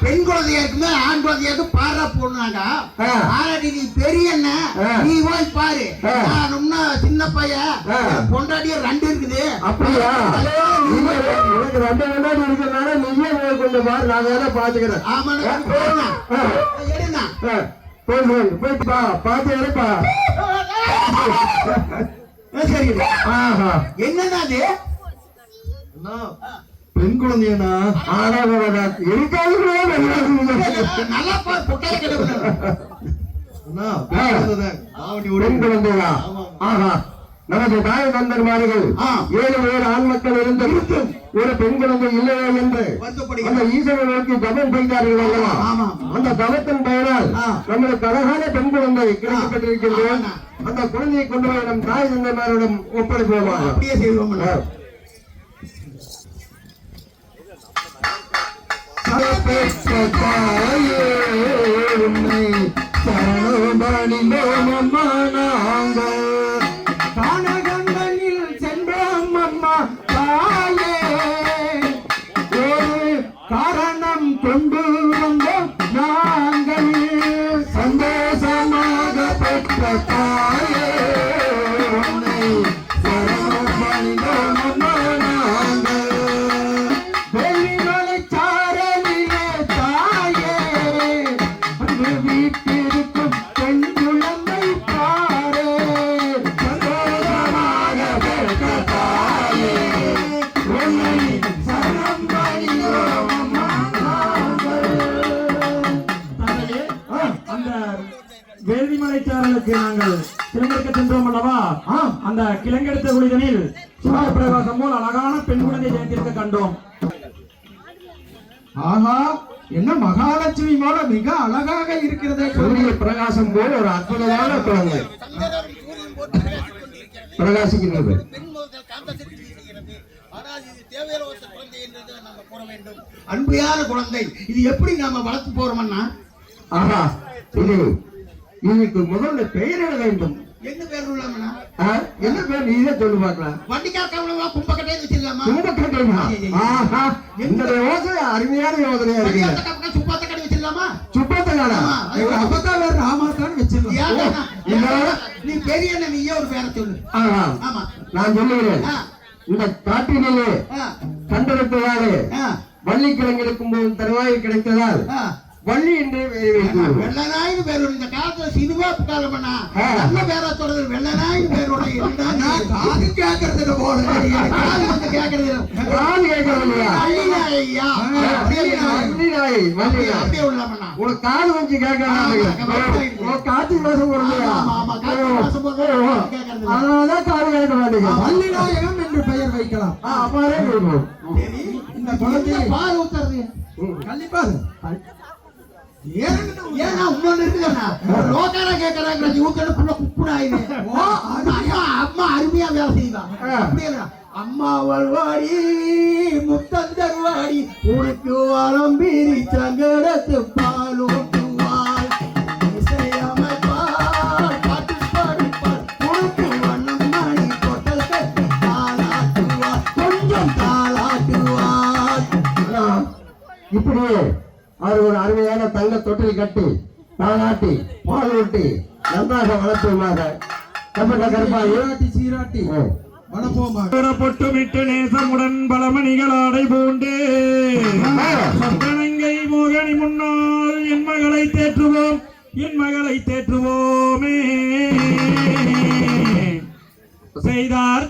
பெண் குழந்தையா இருக்குமே ஆண் குழந்தையா இருக்கு பாரா போடுனாங்க ஆ. ஆறாடி நீ பெரிய ஆ. நீ போய் பாரு. நான் இன்னும் சின்ன பையன். பொண்டாட்டிய ரெண்டு இருக்குது. அப்படியா? உனக்கு ரெண்டு முன்னாடி இருக்கிறனால நீயே போய் கொஞ்சம் பாரு நான் வேற பாத்துக்கிறேன் ஆமா போடுனா ஆ, போய் போய் போயிட்டு பா. பாத்து எடுப்பா சரி ஆஹா. என்னன்னா அது? பெண் குழந்தையனா ஆனா இருக்காது நல்லா பொட்டால குழந்தையா ஆஹா. நமது தாய் தந்தர்மார்கள் ஆ. ஏழு பேர் ஆண் மக்கள் இருந்தும் ஒரு பெண் குழந்தை இல்லையே என்று. அந்த ஈசனை நோக்கி தவம் செய்தார்கள் அல்லவா. அந்த தவத்தின் பெயரால். நம்மளுக்கு அழகான பெண் குழந்தை கிடைக்கப்பட்டிருக்கின்றோம் ஆமா. அந்த குழந்தையை கொண்டு போய் நம் தாய் தந்தைமாரிடம் ஒப்படைப்போமாக. அப்படியே செய்வோம் பெற்ற தாயே உன்னை சரணமணிந்தோம் நாங்கள். வேள்விமலைச்சாரலுக்கு நாங்கள் கிளங்கெடுக்க சென்றோம் அல்லவா? அந்த கிளங்கெடுத்த குளிதனில் சூரிய பிரகாசம் போல் அழகான பெண் குழந்தை ஜெயத்திற்கு கண்டோம். ஆஹா என்ன மகாலட்சுமி போல மிக அழகாக இருக்கிறதே. சூரிய பிரகாசம் போல் ஒரு அற்புதமான குழந்தை. பிரகாசிக்கின்றது. அன்பையான குழந்தை இது எப்படி நாம வளர்த்து போறோம்னா ஆஹா இது இதுக்கு முதல்ல பெயர் எழுத வேண்டும். என்ன பேர் உள்ளவனா? ஆ, என்ன பேர்? நீயே சொல்லு பார்க்கலாம். வண்டிக்கார் கவனமா கும்பக்கட்டை வச்சிடலாமா ஆஹா இந்த யோசனை அருமையான யோசனையா இருக்கு. சுப்பாத்த கடை வச்சிடலாமா சுப்பத்தகாடா ஆமா. எங்க அப்பதான் வேற ராமாத்தான் இல்ல. நீ பெரிய நீயே ஒரு பேரை சொல்லு. ஆமா. நான் சொல்லுகிறேன். இந்த காட்டினிலே கண்டெடுத்ததாலே வள்ளி கிழங்கு இருக்கும்போது தருவாய் கிடைத்ததால். வள்ளி என்று வெள்ளநாயுடு பேர் இந்த காலத்துல சினிமா காலம் பண்ணா. நல்ல பேரா சொல்றது வெள்ளநாயுடு பேரோட இருந்தா காது கேட்கறது போல. காது வந்து கேக்குறது காது வள்ளி நாயையா அப்படியே வள்ளி நாய் வள்ளி. நாய் அப்படியே உள்ளவனா உனக்கு காது வச்சு கேட்கறாங்க காத்து மாசம். அதனாலதான் காது கேட்க மாட்டேங்க வள்ளிநாயகம் என்று பெயர் வைக்கலாம். அப்பாரே இந்த குழந்தையை பால் ஊத்துறது? கண்டிப்பா ஏன்னா இன்னொன்னு இருக்குதுண்ணா? லோக்காரா கேட்கறாங்க இவங்க புள்ள அது அம்மா அருமையா வேலை செய்வா. ஆ. அப்படியே. அம்மா வல்வாடி முத்தந்தருவாடி உனக்கு வரம் பீரி சங்கடத்து தாலாட்டுவாள் இப்படியே அவர் ஒரு அருமையான தங்க தொட்டில் கட்டி தாளாட்டி பால் ஊட்டி நன்றாக கருப்பாயி சீராட்டி பொட்டுமிட்டு நேசமுடன் பலமணிகள் ஆடை பூண்டு சந்தனங்கை மோகனி முன்னால் என் மகளை தேற்றுவோம் என் மகளை தேற்றுவோமே. செய்தார்